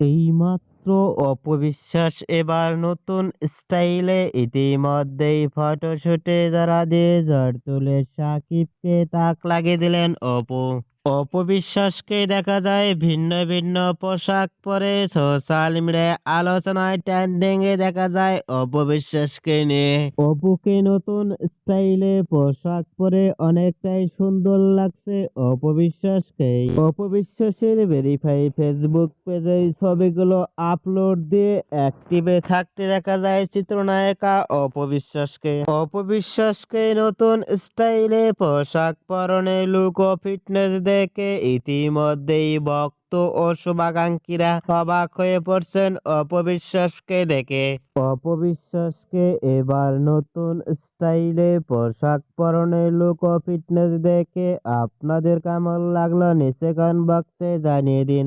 এইমাত্র অপবিশ্বাস, এবার নতুন স্টাইলে ইতিমধ্যেই ফটোশুটে ধরা দিয়ে ঝড় তুলে সাকিবকে তাক লাগিয়ে দিলেন অপু। অপবিশ্বাসকে দেখা যায় ভিন্ন ভিন্ন পোশাক পরে, সোশ্যাল মিডিয়ায় আলোচনায় ট্রেন্ডিং এ দেখা যায় অপবিশ্বাসকে নিয়ে। অপুকে নতুন স্টাইলে পোশাক পরে অনেকটাই সুন্দর লাগছে অপবিশ্বাসকে অপবিশ্বাসের ভেরিফাই ফেসবুক পেজে ছবিগুলো আপলোড দিয়ে অ্যাক্টিভে থাকতে দেখা যায় চিত্রনায়িকা অপবিশ্বাসকে। অপবিশ্বাসকে নতুন স্টাইলে পোশাক পরনে, লুক ও ফিটনেস দেখে ইতিমধ্যেই ভক্ত ও শুভাকাঙ্ক্ষীরা অবাক হয়ে পড়ছেন অপবিশ্বাসকে দেখে। অপবিশ্বাসকে এবার নতুন স্টাইলে পোশাক পরনে লুক ও ফিটনেস দেখে আপনাদের কেমন লাগল নিচে কমেন্ট বক্সে জানিয়ে দিন।